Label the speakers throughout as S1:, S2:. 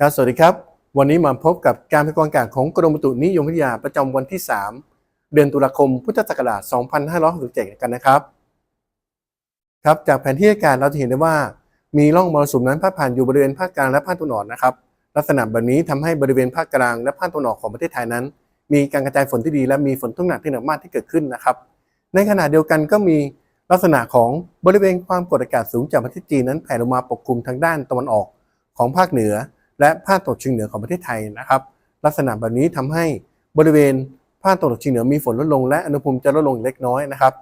S1: ครับสวัสดีครับ วันนี้มาพบกับการพยากรณ์อากาศของกรมอุตุนิยมวิทยาประจำวันที่ 3 เดือนตุลาคมพุทธศักราช 2567 กันนะครับ ครับจากแผนที่อากาศเราจะเห็นได้ว่า มีร่องมรสุมนั้นพาดผ่านอยู่บริเวณภาคกลางและภาคตะวันออกนะครับ ลักษณะแบบนี้ทำให้บริเวณภาคกลางและภาคตะวันออกของประเทศไทยนั้น มีการกระจายฝนที่ดี และมีฝนตกหนักที่หนักมากที่เกิดขึ้นนะครับ ในขณะเดียวกันก็มีลักษณะของบริเวณความกดอากาศสูงจากประเทศจีนนั้นแผ่ลงมาปกคลุมทางด้านตะวันออกของภาคเหนือ และภาคตะวันออกเฉียงเหนือของประเทศไทยนะครับ ลักษณะแบบนี้ทำให้บริเวณภาคตะวันออกเฉียงเหนือมีฝนลดลง และอุณหภูมิจะลดลงเล็กน้อยนะครับ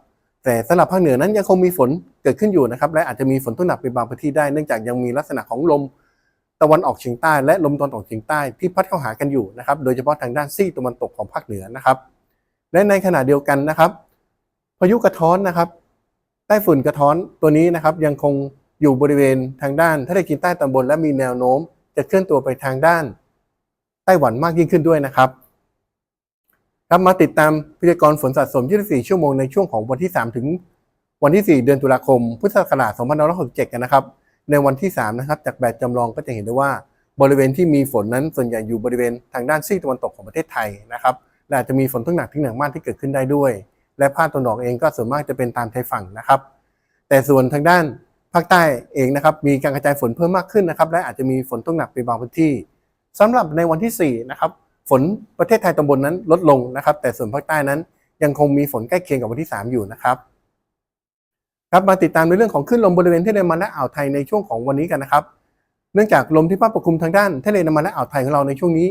S1: แต่สำหรับภาคเหนือนั้นยังคงมีฝนเกิดขึ้นอยู่นะครับ และอาจจะมีฝนตกหนักเป็นบางพื้นที่ได้เนื่องจากยังมีลักษณะของลมตะวันออกเฉียงใต้และลมตะวันออกเฉียงใต้ที่พัดเข้าหากันอยู่นะครับ โดยเฉพาะทางด้านซีกตะวันตกของภาคเหนือนะครับ และในขณะเดียวกันนะครับ พายุกระท้อนนะครับ ใต้ฝุ่นกระท้อนตัวนี้นะครับยังคงอยู่บริเวณทางด้านทะเลจีนใต้ตอนบน และมีแนวโน้ม จะเคลื่อนตัวไปทางด้านไต้หวันมากยิ่งขึ้นด้วยนะครับครับมาติดตามพยากรณ์ฝนสะสม 24 ชั่วโมงในช่วงของวันที่ 3 ถึงวันที่ 4 เดือนตุลาคม พุทธศักราช 2567 กันนะครับ ในวันที่ 3 นะครับ จากแบบจำลองก็จะเห็นได้ว่าบริเวณที่มีฝนนั้นส่วนใหญ่อยู่บริเวณทางด้านซีกตะวันตกของประเทศไทยนะครับและอาจจะมีฝนตกหนักที่หนักมากที่เกิดขึ้นได้ด้วย และภาคตะวันออกเองก็ส่วนมากจะเป็นตามชายฝั่งนะครับ แต่ส่วนทางด้าน ภาคใต้เองนะครับมีการกระจายฝนเพิ่มมากขึ้นนะครับและอาจจะมีฝนตกหนักเป็นบางพื้นที่สำหรับในวันที่4นะครับฝนประเทศไทยตอนบนนั้นลดลงนะครับ แต่ส่วนภาคใต้นั้นยังคงมีฝนใกล้เคียงกับวันที่ 3 อยู่นะครับครับมาติดตามในเรื่องของคลื่นลมบริเวณทะเลนดามันและอ่าวไทยในช่วงของวันนี้กันนะครับ เนื่องจากลมที่พัดปกคลุมทางด้านทะเลนดามันและอ่าวไทยของเราในช่วงนี้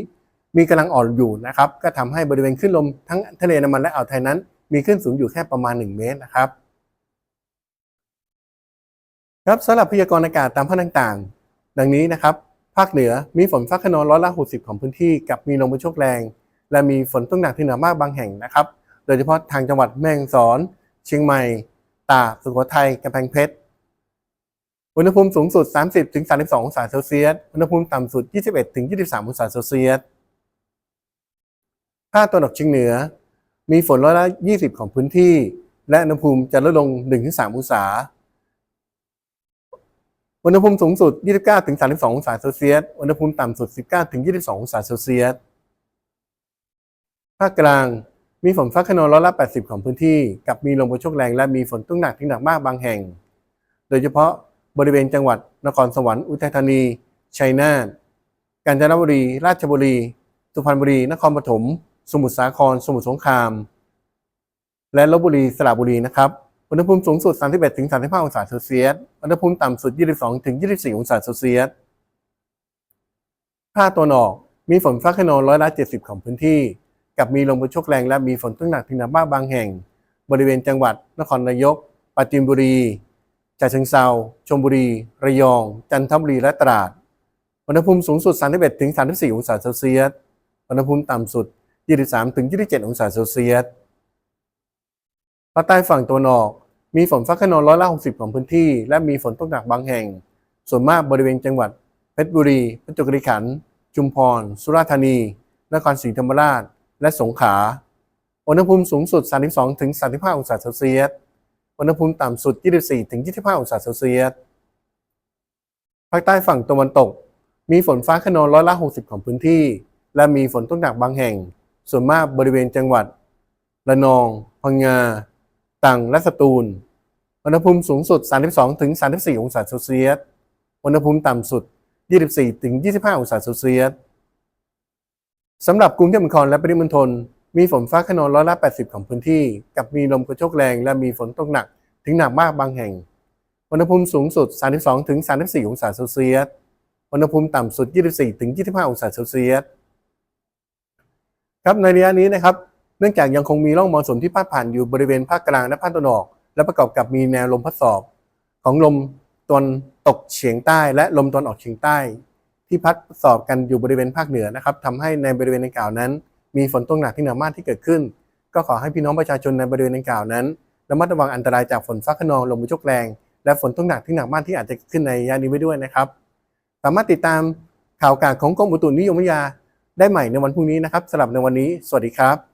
S1: มีกำลังอ่อนอยู่นะครับ ก็ทำให้บริเวณคลื่นลมทั้งทะเลนดามันและอ่าวไทยนั้น มีคลื่นสูงอยู่แค่ประมาณ 1 เมตรนะครับ ครับสำหรับพยากรณ์อากาศตามภาคต่างๆ ดังนี้นะครับ ภาคเหนือมีฝนฟ้าขนองร้อยละ60ของพื้นที่ กับมีลมกระโชกแรง และมีฝนตกหนักที่เหนือมากบางแห่งนะครับ โดยเฉพาะทางจังหวัดแม่ฮ่องสอน เชียงใหม่ ตากสุโขทัยกำแพงเพชร อุณหภูมิสูงสุด 30ถึง32 องศาเซลเซียส อุณหภูมิต่ำสุด 21ถึง23 องศาเซลเซียส ภาคตะวันออกเฉียงเหนือ มีฝนร้อยละ 20 ของพื้นที่ และอุณหภูมิจะลดลง 1-3 องศา อุณหภูมิสูงสุด 29ถึง32 องศาเซลเซียส อุณหภูมิต่ำสุด 19ถึง22 องศาเซลเซียส ภาคกลางมีฝนฟ้าขนองร้อยละ 80 ของพื้นที่ กับมีลมกระโชกแรงและมีฝนตกหนักถึงหนักมากบางแห่ง โดยเฉพาะบริเวณจังหวัด นครสวรรค์ อุทัยธานี ชัยนาท กาญจนบุรี ราชบุรี สุพรรณบุรี นครปฐม สมุทรสาคร สมุทรสงคราม และลบบุรี สระบุรีนะครับ อุณหภูมิสูงสุด 31ถึง35 องศาเซลเซียส อุณหภูมิต่ำสุด 22ถึง24 องศาเซลเซียสภาคตะวันออก มีฝนฟ้าขนองร้อยละ 70 ของพื้นที่ กับมีลมกระโชกแรงและมีฝนตกหนักถึงหนักมากบางแห่ง บริเวณจังหวัด นครนายกปราจีนบุรีฉะเชิงเทราชลบุรี ระยอง จันทบุรี และตราด อุณหภูมิสูงสุด 31ถึง34 องศาเซลเซียส อุณหภูมิต่ำสุด 23ถึง27 องศาเซลเซียส ภาคใต้ฝั่งตะวันออก มีฝนฟ้าขนองร้อยละ 60 ของพื้นที่ และมีฝนตกหนักบางแห่ง ส่วนมากบริเวณจังหวัด เพชรบุรี ประจวบคีรีขันธ์ ชุมพร สุราษฎร์ธานี นครศรีธรรมราช และสงขลา อุณหภูมิสูงสุด 32ถึง35 องศาเซลเซียส อุณหภูมิต่ำสุด 24ถึง25 องศาเซลเซียส ภาคใต้ฝั่งตะวันตก มีฝนฟ้าขนองร้อยละ 60 ของพื้นที่ และมีฝนตกหนักบางแห่ง ส่วนมากบริเวณจังหวัด ระนอง พังงา ตรังและสตูล อุณหภูมิสูงสุด 32ถึง34 องศาเซลเซียส อุณหภูมิต่ำสุด 24ถึง25 องศาเซลเซียสสำหรับกรุงเทพมหานครและปริมณฑลมีฝนฟ้าขนองร้อยละ80 ของพื้นที่ กับมีลมกระโชกแรงและมีฝนตกหนักถึงหนักมากบางแห่ง อุณหภูมิสูงสุด 32ถึง34 องศาเซลเซียส อุณหภูมิต่ำสุด 24ถึง25 องศาเซลเซียส ครับในระยะนี้นะครับ เนื่องจากยังคงมีร่องมรสุมที่พาดผ่านอยู่บริเวณภาคกลางและภาคตะวันออก และประกอบกับมีแนวลมพัดสอบ ของลมตะวันตกเฉียงใต้และลมตะวันออกเฉียงใต้ ที่พัดสอบกันอยู่บริเวณภาคเหนือนะครับทำให้ในบริเวณดังกล่าวนั้น มีฝนตกหนักที่หนักมากที่เกิดขึ้น ก็ขอให้พี่น้องประชาชนในบริเวณดังกล่าวนั้นระมัดระวังอันตรายจากฝนฟ้าขนองลมกระโชกแรง และฝนตกหนักที่หนักมากที่อาจจะขึ้นในระยะนี้ไว้ด้วยนะครับ สามารถติดตามข่าวการของกรมอุตุนิยมวิทยาได้ใหม่ในวันพรุ่งนี้นะครับสำหรับในวันนี้ สวัสดีครับ